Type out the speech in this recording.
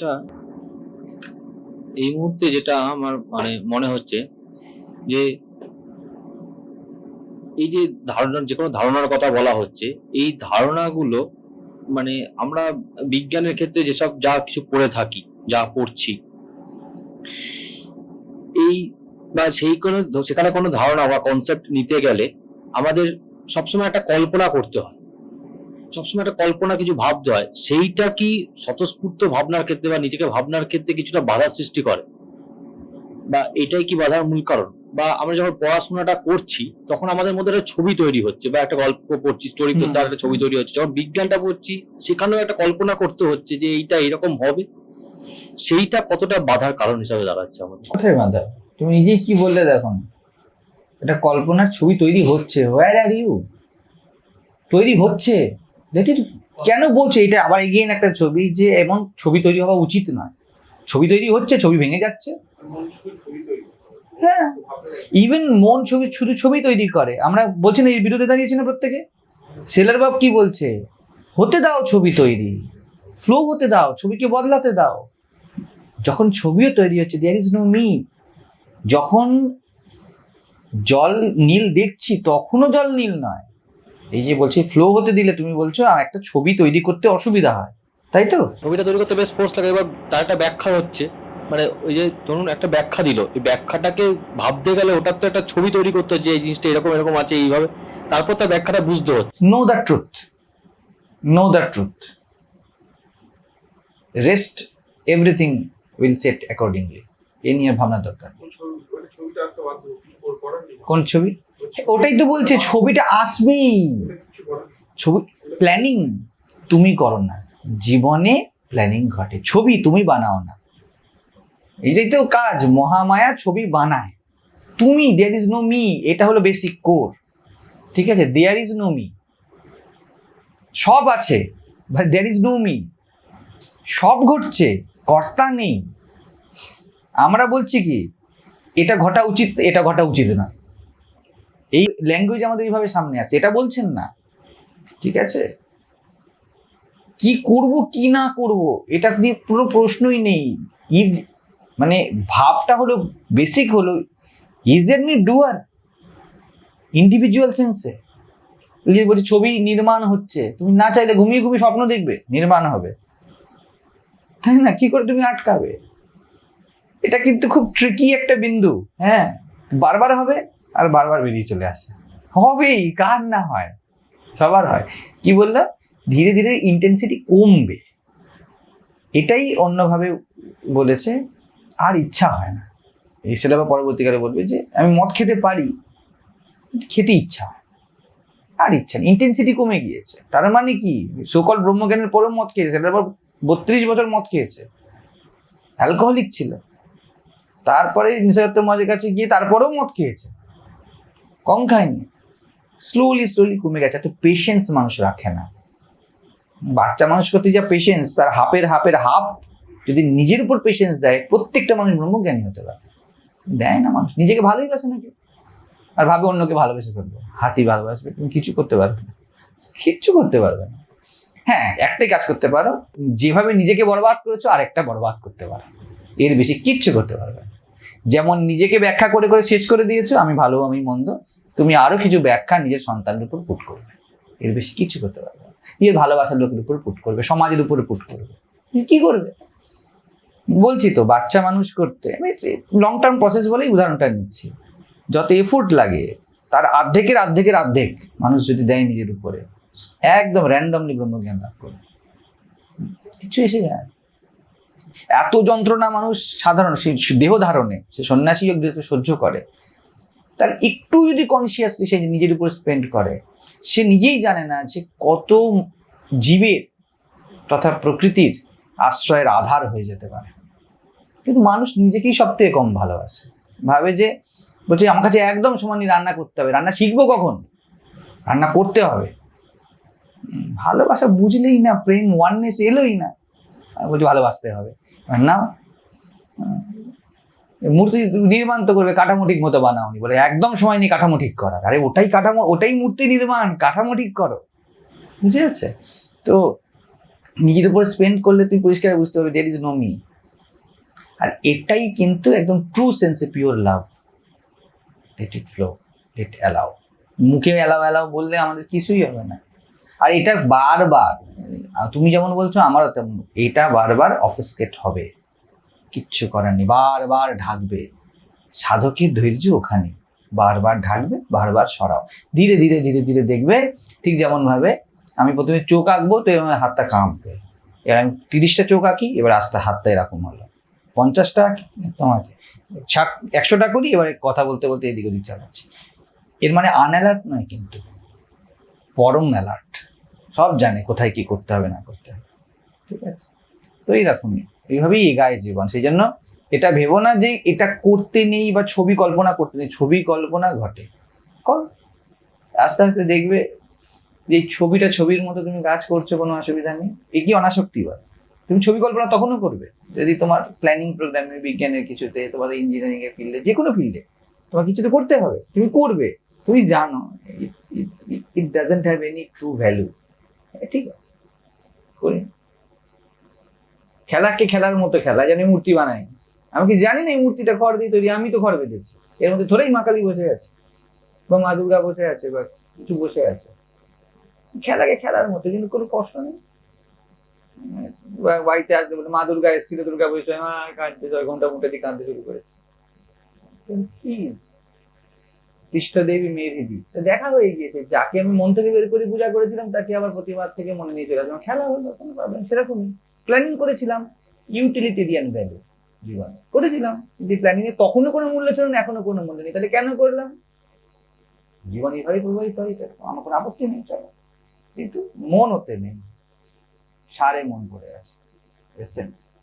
আচ্ছা। এই মুহূর্তে যেটা আমার মানে মনে হচ্ছে যে, এই যে ধারণা যে কোনো ধারণার কথা বলা হচ্ছে, এই ধারণাগুলো মানে আমরা বিজ্ঞানের ক্ষেত্রে যেসব যা কিছু পড়ে থাকি, যা পড়ছি, এই বা সেই কোনো, সেখানে কোনো ধারণা বা কনসেপ্ট নিতে গেলে আমাদের সবসময় একটা কল্পনা করতে হয়। সবসময় একটা কল্পনা কিছু ভাবতে হয় সেইটা কি স্বতঃস্ফূর্ত ভাবনার ক্ষেত্রে বা নিজেকে ভাবনার ক্ষেত্রে কিছুটা বাধা সৃষ্টি করে? বা এটাই কি বাধার মূল কারণ? বা আমরা যখন পড়াশোনাটা করছি তখন আমাদের মধ্যে একটা ছবি তৈরি হচ্ছে বা একটা গল্প পড়ছি স্টোরি। তার একটা ছবি তৈরি হচ্ছে। যখন বিজ্ঞানটা পড়ছি সেখানেও একটা কল্পনা করতে হচ্ছে যে এইটা এরকম হবে। সেইটা কতটা বাধার কারণ হিসাবে দাঁড়াচ্ছে আমাদের? কোথায় বাঁধা? তুমি নিজেই কি বললে দেখুন এটা কল্পনার ছবি তৈরি হচ্ছে। হোয়ার আর ইউ তৈরি হচ্ছে। ইট কেন বলছে? এটা আবার এগেইন একটা ছবি যে এমন ছবি তৈরি হওয়া উচিত নয়। ছবি তৈরি হচ্ছে, ছবি ভেঙে যাচ্ছে। হ্যাঁ। ইভেন মন ছবি, শুধু ছবি তৈরি করে। আমরা বলছি না, এর বিরুদ্ধে দাঁড়িয়েছি না প্রত্যেকে? সেলার বাব কি বলছে? হতে দাও ছবি তৈরি। ফ্লো হতে দাও, ছবিকে বদলাতে দাও। যখন ছবিও তৈরি হচ্ছে দেয়ার ইজ নো মি যখন জল, নীল দেখছি, তখনও জল নীল নয়। এই যে বলছি ফ্লো হতে দিলে তুমি বলছো একটা ছবি তৈরি করতে অসুবিধা হয় তাই তো? ছবিটা তৈরি করতে বেশ ফোর্স লাগে এবার তার একটা ব্যাখ্যা হচ্ছে। মানে ওই যে ধরুন একটা ব্যাখ্যা দিল এই ব্যাখ্যাটাকে ভাবতে গেলে ওটার তো একটা ছবি তৈরি করতে হচ্ছে এই জিনিসটা এরকম এরকম আছে এইভাবে। তারপর তার ব্যাখ্যাটা বুঝতে হচ্ছে। Know the truth know the truth rest everything will set accordingly এ নিয়ে ভাবনা দরকার। কোন ছবি? ওটাই তো বলছে, ছবিটা আসবেই। ছবি প্ল্যানিং তুমি করো না। জীবনে প্ল্যানিং ঘটে। ছবি তুমি বানাও না। এইটাই তো কাজ, মহামায়া ছবি বানায়। তুমি দেয়ার ইজ নো মি এটা হলো বেসিক কোর ঠিক আছে? দেয়ার ইজ নো মি সব আছে দেয়ার ইজ নো মি সব ঘটছে, কর্তা নেই। আমরা বলছি কি, এটা ঘটা উচিত, এটা ঘটা উচিত না। এই ল্যাঙ্গুয়েজ আমাদের এইভাবে সামনে আসে এটা বলছেন না, ঠিক আছে? কি করব, কি না করব, এটা দিয়ে পুরো প্রশ্নই নেই। ইফ মানে ভাবটা হলো বেসিক হলো ইজ দের নি ডুয়ার ইন্ডিভিজুয়াল সেন্সে বলছি ছবি নির্মাণ হচ্ছে, তুমি না চাইলে ঘুমিয়ে ঘুমিয়ে স্বপ্ন দেখবে, নির্মাণ হবে। তাই না? কি করে তুমি আটকাবে? এটা কিন্তু খুব ট্রিকি একটা বিন্দু হ্যাঁ? বারবার হবে আর বারবার বেরিয়ে চলে আসে। হবেই, কার না হয়? সবার হয়। কি বললাম ধীরে ধীরে ইন্টেন্সিটি কমবে। এটাই অন্যভাবে বলেছে, আর ইচ্ছা হয় না। এই সেটা আবার পরবর্তীকালে বলবে যে, আমি মদ খেতে পারি খেতে ইচ্ছা হয় আর ইচ্ছা নেই। ইন্টেন্সিটি কমে গিয়েছে। তার মানে কি? সকল ব্রহ্মজ্ঞানের পরেও মদ খেয়েছে। সেটা আবার বত্রিশ বছর মদ খেয়েছে। অ্যালকোহলিক ছিল। তারপরে নিশাগত মজের কাছে গিয়ে তারপরেও মদ খেয়েছে। কম খায়নি। স্লোলি স্লোলি কমে গেছে। এত পেশেন্স মানুষ রাখে না। বাচ্চা মানুষ করতে যা পেশেন্স তার হাফের হাফের হাফ যদি নিজের উপর পেশেন্স দেয়, প্রত্যেকটা মানুষ ব্রহ্মজ্ঞানী হতে পারে। দেয় না মানুষ। নিজেকে ভালোই বাসে নাকি? আর ভাবে অন্যকে ভালোবেসে ফেলব। হাতি ভালোবাসবে, তুমি কিছু করতে পারবে না। কিচ্ছু করতে পারবে না। হ্যাঁ একটাই কাজ করতে পারো। যেভাবে নিজেকে বরবাদ করেছ, আরেকটা বরবাদ করতে পারো। এর বেশি কিচ্ছু করতে পারবে না। যেমন নিজেকে ব্যাখ্যা করে করে শেষ করে দিয়েছ, আমি ভালো, আমি মন্দ। তুমি আরও কিছু ব্যাখ্যা নিজের সন্তানের উপর পুট করবে। এর বেশি কিছু করতে পারবে না। নিজের ভালোবাসার লোকের উপর পুট করবে, সমাজের উপরে পুট করবে। কি করবে? বলছি তো, বাচ্চা মানুষ করতে, আমি লং টার্ম প্রসেস বলেই উদাহরণটা নিচ্ছি। যত এফোর্ট লাগে, তার আর্ধেকের অর্ধেকের আর্ধেক মানুষ যদি দেয় নিজের উপরে, একদম র্যান্ডমলি ব্রহ্মজ্ঞান লাভ করে। কিছু এসে যায়। এত যন্ত্রণা মানুষ সাধারণ, সে দেহ ধারণে, সে সন্ন্যাসী যোগ সহ্য করে। তার একটু যদি কনসিয়াসলি সে নিজের উপর স্পেন্ড করে, সে নিজেই জানে না যে কত জীবের তথা প্রকৃতির আশ্রয়ের আধার হয়ে যেতে পারে। কিন্তু মানুষ নিজেকেই সব থেকে কম ভালোবাসে। ভাবে যে, বলছে আমার কাছে একদম সমানই রান্না করতে হবে। রান্না শিখব কখন? রান্না করতে হবে। ভালোবাসা বুঝলেই না, প্রেম ওয়াননেস এলোই না। বলছি ভালোবাসতে হবে। না। মূর্তি নির্মাণ তো করবে, কাঠামো ঠিক মতো বানাওনি বলে। একদম সময় নেই কাঠামো ঠিক করার। আরে ওটাই কাঠামো, ওটাই মূর্তি নির্মাণ, কাঠামো ঠিক করো। বুঝে যাচ্ছে তো নিজের উপর স্পেন্ড করলে তুমি পরিষ্কার বুঝতে পারবে দের ইজ নো মি আর এটাই কিন্তু একদম ট্রু সেন্সে pure love let it flow let allow মুখে অ্যালাউ অ্যালাউ বললে আমাদের কিছুই হবে না। আর এটা বারবার, তুমি যেমন বলছো, আমারও তেমন। এটা বারবার অফিসকেট হবে। কিচ্ছু করার নেই। বারবার ঢাকবে। সাধকের ধৈর্য ওখানে। বারবার ঢাকবে, বারবার সরাও। ধীরে ধীরে ধীরে ধীরে দেখবে, ঠিক যেমন ভাবে আমি প্রথমে চোখ আঁকবো, তো এবার হাতটা কাঁপবে। এবার আমি তিরিশটা চোখ আঁকি, এবার আস্তে, হাতটা এরকম হলো। পঞ্চাশটা আঁকি তোমাকে ষাট, একশোটা করি, এবারে কথা বলতে বলতে এদিক ওদিক চালাচ্ছি। এর মানে আনঅ্যালার্ট নয় কিন্তু। পরম অ্যালার্ট। সব জানে কোথায় কি করতে হবে, না করতে হবে। ঠিক আছে? তো এইরকমই। এইভাবেই এগায় জীবন। সেই জন্য এটা ভেবো না যে এটা করতে নেই বা ছবি কল্পনা করতে নেই, ছবি কল্পনা ঘটে। কর। আস্তে আস্তে দেখবে যে ছবিটা ছবির মতো তুমি কাজ করছ, কোনো অসুবিধা নেই। এ কি অনাসক্তি বল তুমি ছবি কল্পনা তখনও করবে যদি তোমার প্ল্যানিং প্রোগ্রামে বিজ্ঞানের কিছুতে, তোমাদের ইঞ্জিনিয়ারিং এর ফিল্ডে যে কোনো ফিল্ডে তোমার কিছুতে করতে হবে। তুমি করবে। তুমি জানো it doesn't have any true value ঠিক আছে। করি। খেলাকে খেলার মতো খেলা জানি মূর্তি বানাই আমি কি জানি না এই মূর্তিটা ঘর দিয়ে তৈরি? আমি তো ঘর বেঁধেছি। এর মধ্যে ধরেই মা কালী বসে আছে বা মা দুর্গা বসে আছে বা কিছু বসে আছে। খেলাকে খেলার মতো, কিন্তু কোনো কষ্ট নেই। বাড়িতে আসবে বলে, মা দুর্গা এসেছিল, দুর্গা বসে কাঁদতে ছয় ঘণ্টা মুখে দিয়ে কাঁদতে শুরু করেছে। কি? পৃষ্ঠ দেবী মেরিদি দেখা হয়ে গিয়েছে। যাকে আমি মন থেকে বের করে পূজা করেছিলাম, তাকে আবার প্রতিবাদ থেকে মনে নিয়ে চলে আসলাম। খেলা হলো, কোনো প্রবলেম সেরকমই। প্ল্যানিং করেছিলাম ইউটিলিটেরিয়ান ভ্যালু জীবনে। করেছিলাম যে প্ল্যানিং এ তখনও কোনো মূল্য ছিল না এখনও কোনো মূল্য নেই। তাহলে কেন করলাম? জীবন এভাবেই প্রবাহিত হয়েছে আমার কোনো আপত্তি নেই, চলো। কিন্তু মন ওতে নেই। সারে মন করে আছে এসেন্স